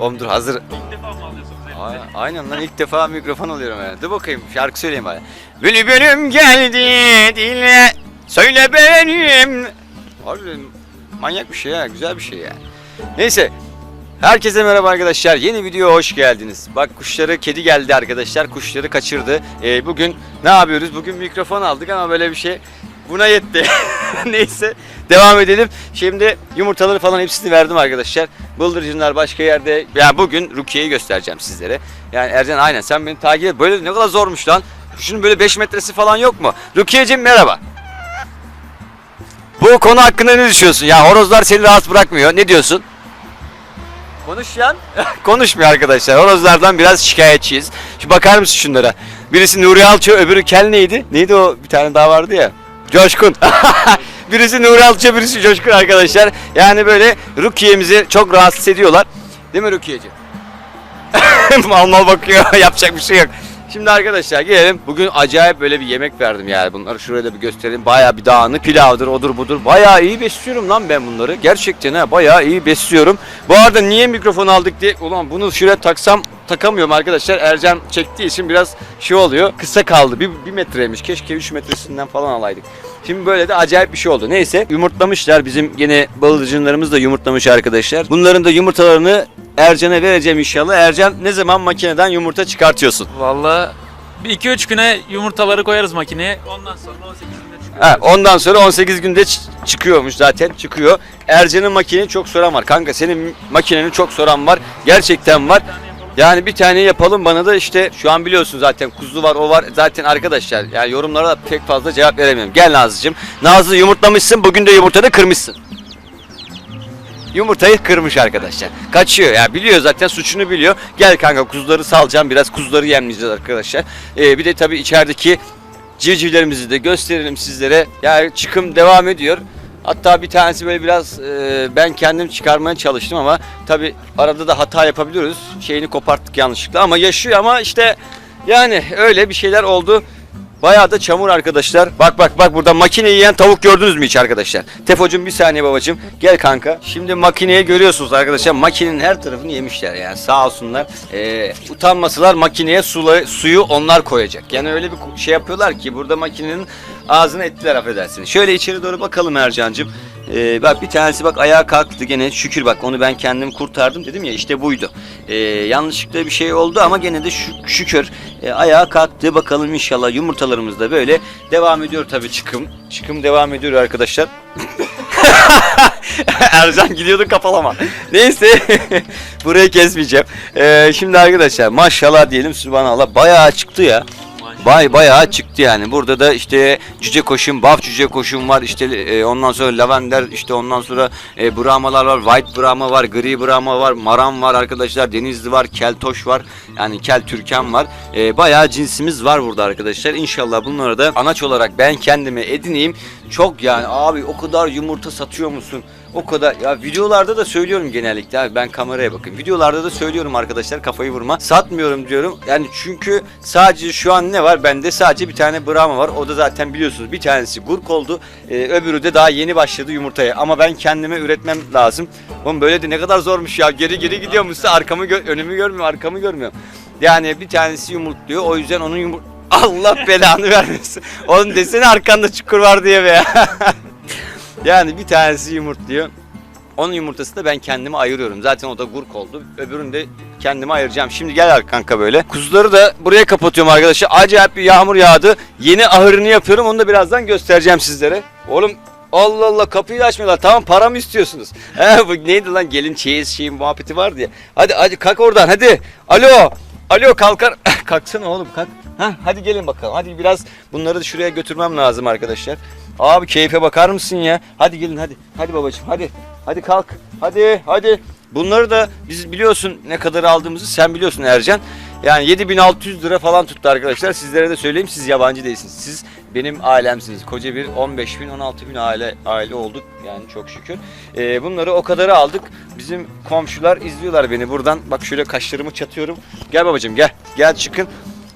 Oğlum dur hazır. İlk defa mı alıyorsunuz elinize? Aa, aynen lan ilk defa mikrofon alıyorum ya. Dur bakayım şarkı söyleyeyim bari. Bülbülüm geldi dile söyle benim. Harbiden manyak bir şey ya güzel bir şey ya. Neyse Herkese merhaba arkadaşlar. Yeni videoya hoş geldiniz. Bak kuşları kedi geldi arkadaşlar. Kuşları kaçırdı. Ee, bugün ne yapıyoruz? Bugün mikrofon aldık ama böyle bir şey buna yetti. Neyse devam edelim. Şimdi yumurtaları falan hepsini verdim arkadaşlar. Bıldırcınlar başka yerde. Ya bugün Rukiye'yi göstereceğim sizlere. Yani Ercan aynen sen beni takip et. Böyle ne kadar zormuş lan. Kuşun böyle 5 metresi falan yok mu? Rukiye'cim merhaba. Bu konu hakkında ne düşünüyorsun? Ya horozlar seni rahat bırakmıyor. Ne diyorsun? Konuşan konuşmuyor arkadaşlar. Horozlardan biraz şikayetçiyiz. Şu bakar mısın şunlara? Birisi Nuri Alço, öbürü Kel neydi? Neydi o? Bir tane daha vardı ya. Coşkun. birisi Nuri Alço, birisi Coşkun arkadaşlar. Yani böyle Rukiye'mizi çok rahatsız ediyorlar. Değil mi Rukiye'ci? mal mal bakıyor. Yapacak bir şey yok. Şimdi arkadaşlar gelelim. Bugün acayip böyle bir yemek verdim yani. Bunları şuraya da bir göstereyim. Bayağı bir dağınık pilavdır, odur budur. Bayağı iyi besliyorum lan ben bunları. Gerçekten ha bayağı iyi besliyorum. Bu arada niye mikrofon aldık diye. Ulan bunu şuraya taksam takamıyorum arkadaşlar. Ercan çektiği için biraz şey oluyor. Kısa kaldı. Bir, bir metreymiş. Keşke 3 metresinden falan alaydık. Şimdi böyle de acayip bir şey oldu. Neyse yumurtlamışlar. Bizim gene balıcınlarımız da yumurtlamış arkadaşlar. Bunların da yumurtalarını Ercan'a vereceğim inşallah. Ercan ne zaman makineden yumurta çıkartıyorsun? Valla bir 2-3 güne yumurtaları koyarız makineye. Ondan sonra 18 günde çıkıyor. Ha, ondan sonra 18 günde çıkıyormuş zaten çıkıyor. Ercan'ın makineni çok soran var. Kanka senin makineni çok soran var. Gerçekten var. Bir tane. Yani bir tane yapalım bana da işte şu an biliyorsun zaten kuzu var o var zaten arkadaşlar yani yorumlara da pek fazla cevap veremiyorum. Gel Nazlıcığım. Nazlı yumurtlamışsın bugün de yumurtanı kırmışsın. Yumurtayı kırmış arkadaşlar. Kaçıyor ya biliyor zaten suçunu biliyor. Gel kanka kuzuları salacağım biraz kuzuları yemleyeceğiz arkadaşlar. Ee, bir de tabii içerideki civcivlerimizi de gösterelim sizlere. Yani çıkım devam ediyor. Hatta bir tanesi böyle biraz e, ben kendim çıkarmaya çalıştım ama tabi arada da hata yapabiliyoruz. Şeyini koparttık yanlışlıkla ama yaşıyor ama işte yani öyle bir şeyler oldu. Bayağı da çamur arkadaşlar. Bak bak bak burada makine yiyen tavuk gördünüz mü hiç arkadaşlar? Tefocum bir saniye babacım. Gel kanka. Şimdi makineyi görüyorsunuz arkadaşlar. Makinenin her tarafını yemişler yani sağ olsunlar. Ee, utanmasalar makineye sula, suyu onlar koyacak. Yani öyle bir şey yapıyorlar ki burada makinenin ağzını ettiler affedersiniz. Şöyle içeri doğru bakalım Ercan'cığım. Ee, bak bir tanesi bak ayağa kalktı gene şükür bak onu ben kendim kurtardım dedim ya işte buydu. Ee, yanlışlıkla bir şey oldu ama gene de şük- şükür e, ayağa kalktı bakalım inşallah yumurtalarımız da böyle devam ediyor tabii çıkım. Çıkım devam ediyor arkadaşlar. Ercan gidiyordu kapalama. Neyse burayı kesmeyeceğim. Ee, şimdi arkadaşlar maşallah diyelim subhanallah bayağı çıktı ya. Bay bayağı çıktı yani. Burada da işte cüce koşum, baf cüce koşum var. İşte e, ondan sonra lavender, işte ondan sonra e, brahmalar var, white brahma var, gri brahma var, maram var arkadaşlar, denizli var, keltoş var. Yani kel türkan var. E, bayağı cinsimiz var burada arkadaşlar. İnşallah bunları da anaç olarak ben kendime edineyim. Çok yani abi o kadar yumurta satıyor musun? O kadar ya videolarda da söylüyorum genellikle abi ben kameraya bakın. Videolarda da söylüyorum arkadaşlar kafayı vurma. Satmıyorum diyorum. Yani çünkü sadece şu an ne var? Bende sadece bir tane Brahma var. O da zaten biliyorsunuz bir tanesi gurk oldu. Ee, öbürü de daha yeni başladı yumurtaya. Ama ben kendime üretmem lazım. Oğlum böyle de ne kadar zormuş ya. Geri geri gidiyormuşsa arkamı gö- önümü görmüyorum, arkamı görmüyorum. Yani bir tanesi yumurtluyor. O yüzden onun yumurt Allah belanı vermesin. Onun desene arkanda çukur var diye be. Yani bir tanesi yumurtluyor. Onun yumurtasını da ben kendime ayırıyorum. Zaten o da gurk oldu. Öbürünü de kendime ayıracağım. Şimdi gel kanka böyle. Kuzuları da buraya kapatıyorum arkadaşlar. Acayip bir yağmur yağdı. Yeni ahırını yapıyorum. Onu da birazdan göstereceğim sizlere. Oğlum Allah Allah kapıyı da açmıyorlar. Tamam para mı istiyorsunuz? He bu neydi lan gelin çeyiz şeyi muhabbeti vardı ya. Hadi hadi kalk oradan hadi. Alo. Alo kalkar. Kalksana oğlum kalk. Ha, hadi gelin bakalım. Hadi biraz bunları şuraya götürmem lazım arkadaşlar. Abi keyfe bakar mısın ya? Hadi gelin hadi. Hadi babacığım hadi. Hadi kalk. Hadi hadi. Bunları da biz biliyorsun ne kadar aldığımızı sen biliyorsun Ercan. Yani 7600 lira falan tuttu arkadaşlar. Sizlere de söyleyeyim siz yabancı değilsiniz. Siz benim ailemsiniz. Koca bir 15 bin 16 bin aile aile olduk yani çok şükür. Ee, bunları o kadarı aldık. Bizim komşular izliyorlar beni buradan. Bak şöyle kaşlarımı çatıyorum. Gel babacığım gel. Gel çıkın.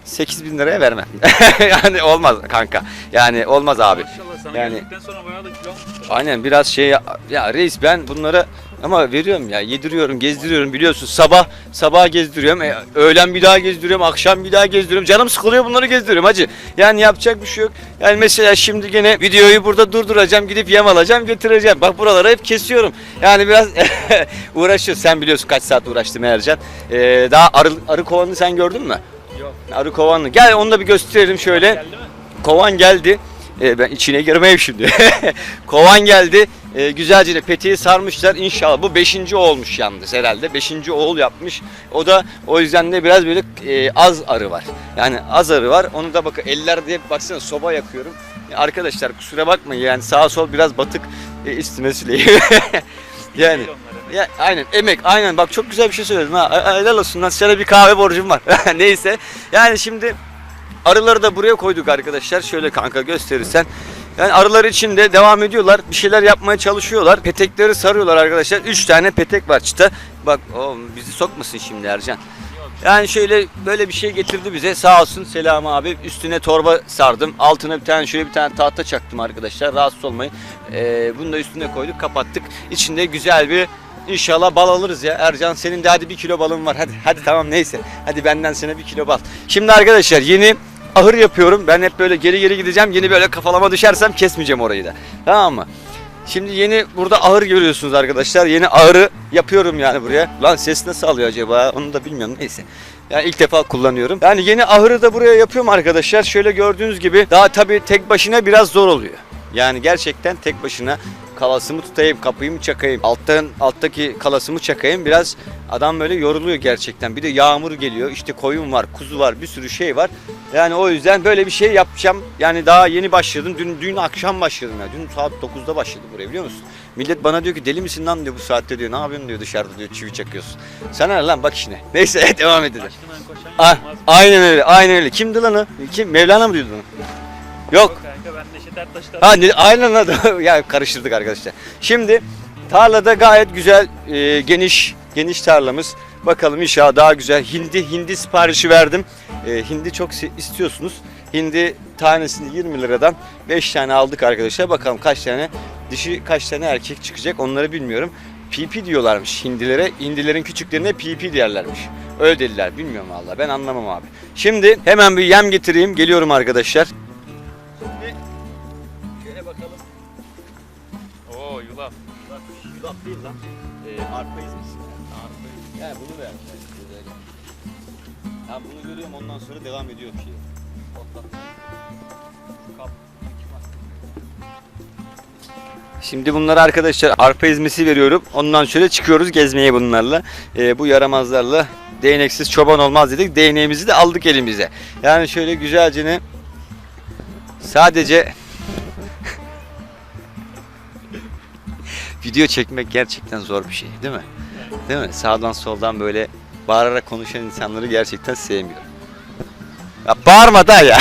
8 bin liraya vermem. yani olmaz kanka. Yani olmaz abi. Maşallah sana Yani- geldikten sonra bayağı da kilo. Aynen biraz şey ya, ya reis ben bunlara Ama veriyorum ya yediriyorum gezdiriyorum biliyorsun sabah sabah gezdiriyorum e, öğlen bir daha gezdiriyorum akşam bir daha gezdiriyorum canım sıkılıyor bunları gezdiriyorum hacı yani yapacak bir şey yok yani mesela şimdi gene videoyu burada durduracağım gidip yem alacağım getireceğim bak buraları hep kesiyorum yani biraz uğraşıyor sen biliyorsun kaç saat uğraştım Ercan Ee, daha arı, arı kovanını sen gördün mü? Yok. Arı kovanını gel onu da bir gösterelim şöyle? Kovan geldi. Ee, ben içine girmeyeyim şimdi. Kovan geldi. Ee, güzelce de peteği sarmışlar. İnşallah bu 5. olmuş yalnız herhalde. 5. oğul yapmış. O da o yüzden de biraz böyle e, az arı var. Yani az arı var. Onu da bakın eller diye baksana soba yakıyorum. Ya arkadaşlar kusura bakmayın yani sağ sol biraz batık e, istimesiyle. yani ya aynen emek aynen bak çok güzel bir şey söyledin ha. Helal olsun lan sana bir kahve borcum var. Neyse. Yani şimdi arıları da buraya koyduk arkadaşlar. Şöyle kanka gösterirsen. Yani arılar için de devam ediyorlar. Bir şeyler yapmaya çalışıyorlar. Petekleri sarıyorlar arkadaşlar. 3 tane petek var çıta. Bak o bizi sokmasın şimdi Ercan. Yani şöyle böyle bir şey getirdi bize. Sağ olsun Selam abi. Üstüne torba sardım. Altına bir tane şöyle bir tane tahta çaktım arkadaşlar. Rahatsız olmayın. Ee, bunu da üstüne koyduk kapattık. İçinde güzel bir İnşallah bal alırız ya. Ercan senin de hadi bir kilo balın var. Hadi hadi tamam neyse. Hadi benden sana bir kilo bal. Şimdi arkadaşlar yeni ahır yapıyorum. Ben hep böyle geri geri gideceğim. Yeni böyle kafalama düşersem kesmeyeceğim orayı da. Tamam mı? Şimdi yeni burada ahır görüyorsunuz arkadaşlar. Yeni ahırı yapıyorum yani buraya. Lan ses nasıl alıyor acaba? Onu da bilmiyorum. Neyse. Yani ilk defa kullanıyorum. Yani yeni ahırı da buraya yapıyorum arkadaşlar. Şöyle gördüğünüz gibi daha tabii tek başına biraz zor oluyor. Yani gerçekten tek başına kalasımı tutayım, kapıyı mı çakayım, alttan alttaki kalasımı çakayım. Biraz adam böyle yoruluyor gerçekten. Bir de yağmur geliyor. işte koyun var, kuzu var, bir sürü şey var. Yani o yüzden böyle bir şey yapacağım. Yani daha yeni başladım. Dün dün akşam başladım ya. Dün saat 9'da başladım buraya biliyor musun? Millet bana diyor ki deli misin lan diyor bu saatte diyor. Ne yapıyorsun diyor dışarıda diyor çivi çakıyorsun. Sana ne lan bak işine. Neyse devam edelim. Koşan Ah, aynen öyle, aynen öyle. Kimdi lan o? Kim? Mevlana mı diyordu onu? Yok. Kanka ben Ertaş'tan. Ha ne- aynen lan. ya karıştırdık arkadaşlar. Şimdi tarlada gayet güzel e, geniş geniş tarlamız. Bakalım inşallah daha güzel. Hindi hindi siparişi verdim. E, hindi çok istiyorsunuz. Hindi tanesini 20 liradan 5 tane aldık arkadaşlar. Bakalım kaç tane dişi kaç tane erkek çıkacak onları bilmiyorum. PP diyorlarmış hindilere. Hindilerin küçüklerine PP derlermiş. Öyle dediler. Bilmiyorum valla. Ben anlamam abi. Şimdi hemen bir yem getireyim. Geliyorum arkadaşlar. Değil lan. Ee, arpa ezmesi. Arpa Yani bunu ver. Ha bunu görüyorum ondan sonra devam ediyor bir şey. Kap. Şimdi bunlara arkadaşlar arpa ezmesi veriyorum. Ondan şöyle çıkıyoruz gezmeye bunlarla. Ee, bu yaramazlarla değneksiz çoban olmaz dedik. Değneğimizi de aldık elimize. Yani şöyle güzelce ne sadece video çekmek gerçekten zor bir şey değil mi? Değil mi? Sağdan soldan böyle bağırarak konuşan insanları gerçekten sevmiyorum. Ya bağırma da ya.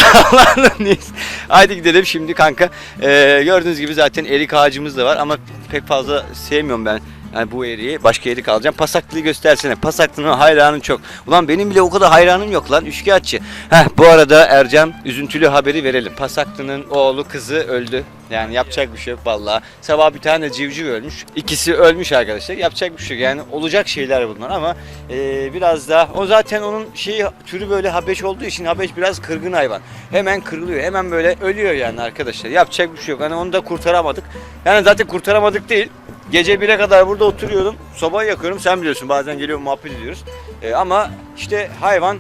Haydi gidelim şimdi kanka. Ee, gördüğünüz gibi zaten erik ağacımız da var ama pek fazla sevmiyorum ben. Yani bu eriği başka erik alacağım. Pasaklıyı göstersene. Pasaklının hayranım çok. Ulan benim bile o kadar hayranım yok lan. Üçkağıtçı. Heh, bu arada Ercan üzüntülü haberi verelim. Pasaklı'nın oğlu kızı öldü. Yani yapacak bir şey yok vallahi. Sabah bir tane civciv ölmüş. İkisi ölmüş arkadaşlar. Yapacak bir şey yok. Yani olacak şeyler bunlar ama e, biraz daha o zaten onun şeyi türü böyle habeş olduğu için habeş biraz kırgın hayvan. Hemen kırılıyor. Hemen böyle ölüyor yani arkadaşlar. Yapacak bir şey yok. Hani onu da kurtaramadık. Yani zaten kurtaramadık değil. Gece 1'e kadar burada oturuyorum. Sobayı yakıyorum. Sen biliyorsun bazen geliyor muhabbet ediyoruz. E, ama işte hayvan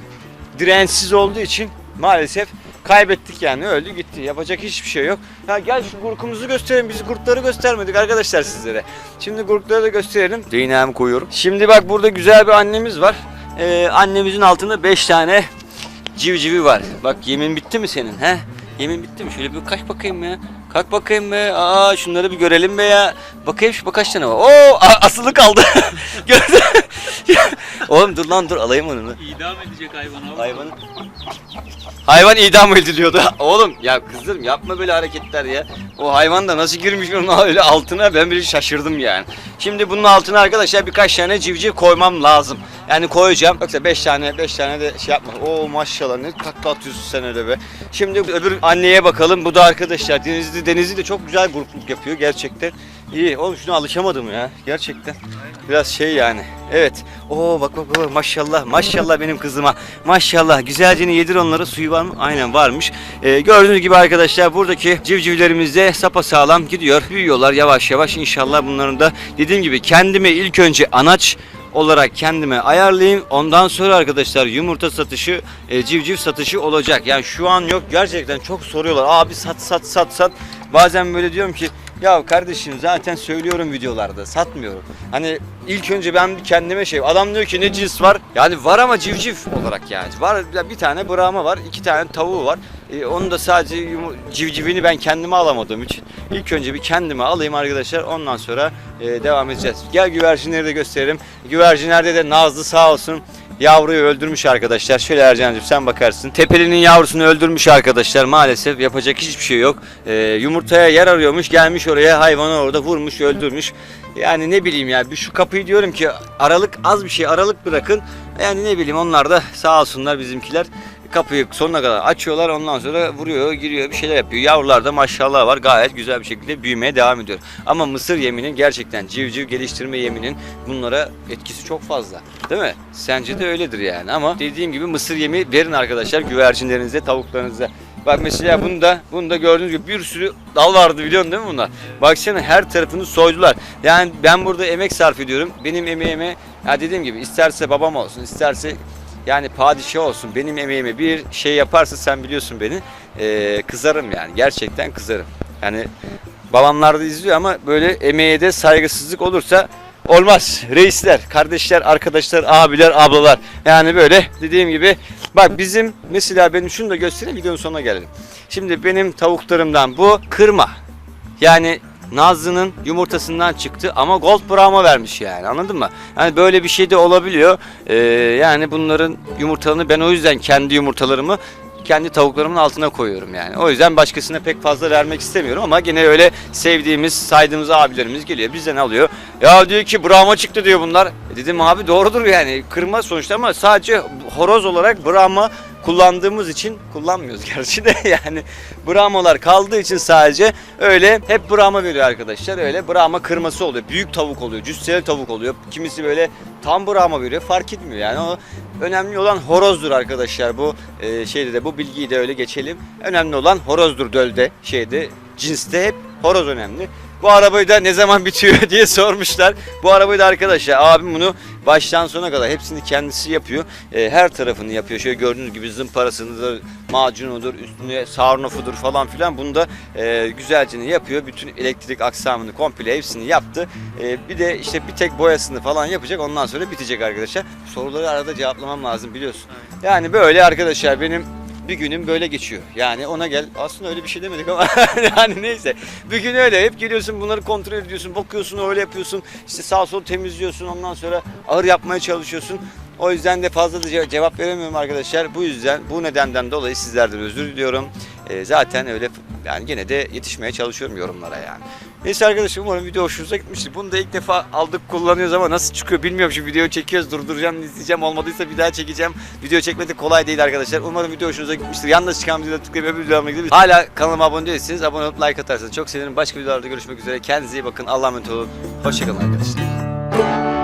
dirençsiz olduğu için maalesef kaybettik yani öldü gitti. Yapacak hiçbir şey yok. Ha gel şu gurkumuzu gösterelim. Biz gurkları göstermedik arkadaşlar sizlere. Şimdi gurkları da gösterelim. Düğünemi koyuyorum. Şimdi bak burada güzel bir annemiz var. Ee, annemizin altında 5 tane civcivi var. Bak yemin bitti mi senin he? Yemin bitti mi? Şöyle bir kaç bakayım ya. Kalk bakayım be. Aa şunları bir görelim be ya. Bakayım şu kaç tane var. Oo asılı kaldı. Gördün. Oğlum dur lan dur alayım onu. İdam edecek hayvanı. Hayvan idam ediliyordu. Oğlum ya kızım yapma böyle hareketler ya. O hayvan da nasıl girmiş onun öyle altına ben bile şaşırdım yani. Şimdi bunun altına arkadaşlar birkaç tane civciv koymam lazım. Yani koyacağım. Yoksa 5 tane 5 tane de şey yapma. Oo maşallah ne takla atıyorsun sen öyle be. Şimdi öbür anneye bakalım. Bu da arkadaşlar Denizli Denizli de çok güzel grupluk yapıyor gerçekten. İyi oğlum şuna alışamadım ya gerçekten. Biraz şey yani. Evet. Oo bak bak bak maşallah maşallah benim kızıma. Maşallah güzelce yedir onları suyu var mı? Aynen varmış. Ee, gördüğünüz gibi arkadaşlar buradaki civcivlerimiz de sapasağlam gidiyor. Büyüyorlar yavaş yavaş inşallah bunların da dediğim gibi kendime ilk önce anaç olarak kendime ayarlayayım. Ondan sonra arkadaşlar yumurta satışı, e, civciv satışı olacak. Yani şu an yok gerçekten çok soruyorlar. Abi sat sat sat sat. Bazen böyle diyorum ki ya kardeşim zaten söylüyorum videolarda satmıyorum. Hani ilk önce ben kendime şey adam diyor ki ne cins var? Yani var ama civciv olarak yani. Var bir tane Brahma var, iki tane tavuğu var. E, onu da sadece civcivini ben kendime alamadığım için ilk önce bir kendime alayım arkadaşlar. Ondan sonra e, devam edeceğiz. Gel güvercinleri de gösterelim. Güvercinlerde de Nazlı sağ olsun yavruyu öldürmüş arkadaşlar. Şöyle Ercan'cığım sen bakarsın. Tepelinin yavrusunu öldürmüş arkadaşlar. Maalesef yapacak hiçbir şey yok. E, yumurtaya yer arıyormuş. Gelmiş oraya hayvanı orada vurmuş öldürmüş. Yani ne bileyim ya bir şu kapıyı diyorum ki aralık az bir şey aralık bırakın. Yani ne bileyim onlar da sağ olsunlar bizimkiler kapıyı sonuna kadar açıyorlar ondan sonra vuruyor giriyor bir şeyler yapıyor. Yavrular da maşallah var gayet güzel bir şekilde büyümeye devam ediyor. Ama mısır yeminin gerçekten civciv geliştirme yeminin bunlara etkisi çok fazla. Değil mi? Sence de öyledir yani ama dediğim gibi mısır yemi verin arkadaşlar güvercinlerinize tavuklarınıza. Bak mesela bunda, bunda gördüğünüz gibi bir sürü dal vardı biliyorsun değil mi bunlar? Baksana her tarafını soydular. Yani ben burada emek sarf ediyorum. Benim emeğime ya dediğim gibi isterse babam olsun, isterse yani padişah olsun benim emeğime bir şey yaparsa sen biliyorsun beni eee, kızarım yani gerçekten kızarım. Yani babamlar da izliyor ama böyle emeğe de saygısızlık olursa olmaz. Reisler, kardeşler, arkadaşlar, abiler, ablalar yani böyle dediğim gibi bak bizim mesela benim şunu da göstereyim videonun sonuna gelelim. Şimdi benim tavuklarımdan bu kırma yani Nazlı'nın yumurtasından çıktı ama Gold Brahma vermiş yani anladın mı? Yani böyle bir şey de olabiliyor. Ee, yani bunların yumurtalarını ben o yüzden kendi yumurtalarımı kendi tavuklarımın altına koyuyorum yani. O yüzden başkasına pek fazla vermek istemiyorum ama gene öyle sevdiğimiz, saydığımız abilerimiz geliyor. Bizden alıyor. Ya diyor ki Brahma çıktı diyor bunlar. E dedim abi doğrudur yani. Kırma sonuçta ama sadece horoz olarak Brahma kullandığımız için kullanmıyoruz gerçi de. Yani Brahmalar kaldığı için sadece öyle hep Brahma veriyor arkadaşlar. Öyle Brahma kırması oluyor. Büyük tavuk oluyor cüsseli tavuk oluyor. Kimisi böyle tam Brahma veriyor. Fark etmiyor yani. O önemli olan horozdur arkadaşlar bu e, şeyde de bu bilgiyi de öyle geçelim. Önemli olan horozdur dölde şeyde cinste hep horoz önemli bu arabayı da ne zaman bitiyor diye sormuşlar. Bu arabayı da arkadaşlar abim bunu baştan sona kadar hepsini kendisi yapıyor. E, her tarafını yapıyor. Şöyle gördüğünüz gibi zımparasıdır, macunudur, üstüne sarnofudur falan filan. Bunu da e, güzelce yapıyor. Bütün elektrik aksamını komple hepsini yaptı. E, bir de işte bir tek boyasını falan yapacak. Ondan sonra bitecek arkadaşlar. Soruları arada cevaplamam lazım biliyorsun. Yani böyle arkadaşlar benim bir günüm böyle geçiyor. Yani ona gel. Aslında öyle bir şey demedik ama yani neyse. Bir gün öyle. Hep geliyorsun bunları kontrol ediyorsun. Bakıyorsun öyle yapıyorsun. İşte sağ sol temizliyorsun. Ondan sonra ağır yapmaya çalışıyorsun. O yüzden de fazla da ce- cevap veremiyorum arkadaşlar. Bu yüzden bu nedenden dolayı sizlerden özür diliyorum. Ee, zaten öyle yani gene de yetişmeye çalışıyorum yorumlara yani. Neyse arkadaşlar umarım video hoşunuza gitmiştir. Bunu da ilk defa aldık kullanıyoruz ama nasıl çıkıyor bilmiyorum. Şimdi video çekiyoruz durduracağım izleyeceğim. Olmadıysa bir daha çekeceğim. Video çekmek kolay değil arkadaşlar. Umarım video hoşunuza gitmiştir. Yalnız çıkan videoda tıklayıp öbür videolarıma gidip hala kanalıma abone değilseniz abone olup like atarsanız çok sevinirim. Başka videolarda görüşmek üzere. Kendinize iyi bakın. Allah'a emanet olun. Hoşçakalın arkadaşlar.